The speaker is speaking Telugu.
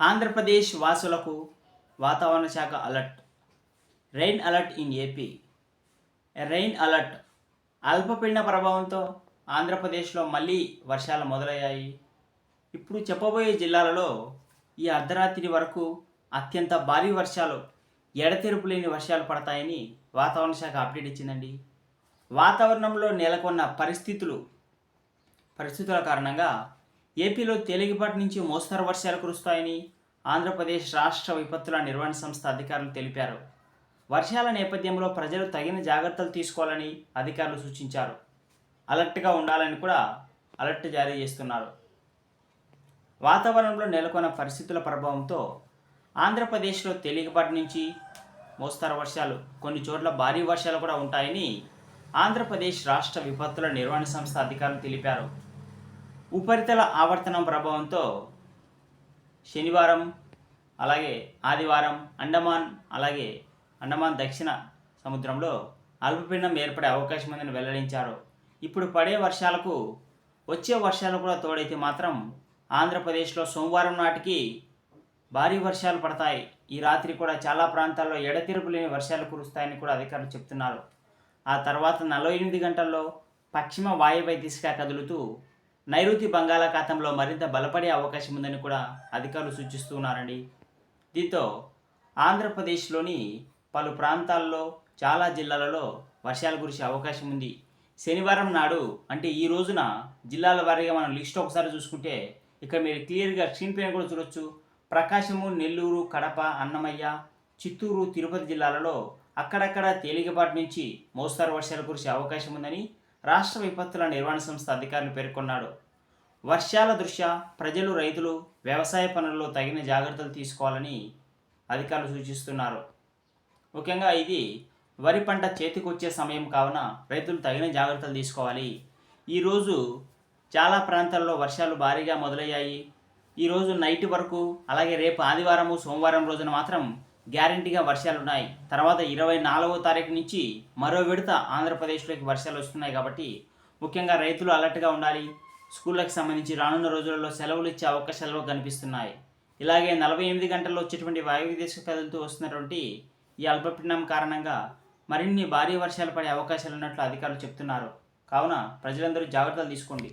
ఆంధ్రప్రదేశ్ వాసులకు వాతావరణ శాఖ alert rain alert in AP rain alert అల్పపీడన ప్రభావంతో ఆంధ్రప్రదేశ్లో మళ్ళీ వర్షాలు మొదలయ్యాయి. ఇప్పుడు చెప్పబోయే జిల్లాలలో ఈ అర్ధరాత్రి వరకు అత్యంత భారీ వర్షాలు ఎడతెరుపు లేని వర్షాలు పడతాయని వాతావరణ శాఖ అప్డేట్ ఇచ్చిందండి. వాతావరణంలో నెలకొన్న పరిస్థితులు పరిస్థితుల కారణంగా ఏపీలో తేలికపాటి నుంచి మోస్తరు వర్షాలు కురుస్తాయని ఆంధ్రప్రదేశ్ రాష్ట్ర విపత్తుల నిర్వహణ సంస్థ అధికారులు తెలిపారు. వర్షాల నేపథ్యంలో ప్రజలు తగిన జాగ్రత్తలు తీసుకోవాలని అధికారులు సూచించారు. అలర్ట్గా ఉండాలని కూడా అలర్ట్ జారీ చేస్తున్నారు. వాతావరణంలో నెలకొన్న పరిస్థితుల ప్రభావంతో ఆంధ్రప్రదేశ్లో తేలికపాటి నుంచి మోస్తరు వర్షాలు కొన్ని చోట్ల భారీ వర్షాలు కూడా ఉంటాయని ఆంధ్రప్రదేశ్ రాష్ట్ర విపత్తుల నిర్వహణ సంస్థ అధికారులు తెలిపారు. ఉపరితల ఆవర్తనం ప్రభావంతో శనివారం అలాగే ఆదివారం అండమాన్ అలాగే అండమాన్ దక్షిణ సముద్రంలో అల్పపీడనం ఏర్పడే అవకాశం ఉందని వెల్లడించారు. ఇప్పుడు పడే వర్షాలకు వచ్చే వర్షాలు కూడా తోడైతే మాత్రం ఆంధ్రప్రదేశ్లో సోమవారం నాటికి భారీ వర్షాలు పడతాయి. ఈ రాత్రి కూడా చాలా ప్రాంతాల్లో ఎడతెరుపు లేని వర్షాలు కురుస్తాయని కూడా అధికారులు చెప్తున్నారు. ఆ తర్వాత నలభై ఎనిమిది గంటల్లో పశ్చిమ వాయువ్య దిశగా కదులుతూ నైరుతి బంగాళాఖాతంలో మరింత బలపడే అవకాశం ఉందని కూడా అధికారులు సూచిస్తున్నారండి దీంతో ఆంధ్రప్రదేశ్లోని పలు ప్రాంతాల్లో చాలా జిల్లాలలో వర్షాలు కురిసే అవకాశం ఉంది. శనివారం నాడు అంటే ఈ రోజున జిల్లాల వారీగా మనం లిస్ట్ ఒకసారి చూసుకుంటే ఇక్కడ మీరు క్లియర్గా స్క్రీన్ పైన కూడా చూడొచ్చు. ప్రకాశము నెల్లూరు కడప అన్నమయ్య చిత్తూరు తిరుపతి జిల్లాలలో అక్కడక్కడ తేలికపాటి నుంచి మోస్తారు వర్షాలు కురిసే అవకాశం ఉందని రాష్ట్ర విపత్తుల నిర్వహణ సంస్థ అధికారులు పేర్కొన్నాడు. వర్షాల దృష్ట్యా ప్రజలు రైతులు వ్యవసాయ పనుల్లో తగిన జాగ్రత్తలు తీసుకోవాలని అధికారులు సూచిస్తున్నారు. ముఖ్యంగా ఇది వరి పంట చేతికొచ్చే సమయం కావున రైతులు తగిన జాగ్రత్తలు తీసుకోవాలి. ఈరోజు చాలా ప్రాంతాల్లో వర్షాలు భారీగా మొదలయ్యాయి. ఈరోజు నైట్ వరకు అలాగే రేపు ఆదివారము సోమవారం రోజున మాత్రం గ్యారంటీగా వర్షాలు ఉన్నాయి తర్వాత ఇరవై నాలుగో తారీఖు నుంచి మరో విడత ఆంధ్రప్రదేశ్లోకి వర్షాలు వస్తున్నాయి కాబట్టి ముఖ్యంగా రైతులు అలర్ట్గా ఉండాలి. స్కూళ్ళకి సంబంధించి రానున్న రోజులలో సెలవులు ఇచ్చే అవకాశాలు కనిపిస్తున్నాయి. ఇలాగే నలభై ఎనిమిది గంటల్లో వచ్చేటువంటి వాయువ్య దిశ కదులుతూ వస్తున్నటువంటి ఈ అల్పపీడనం కారణంగా మరిన్ని భారీ వర్షాలు పడే అవకాశాలు ఉన్నట్లు అధికారులు చెప్తున్నారు. కావున ప్రజలందరూ జాగ్రత్తలు తీసుకోండి.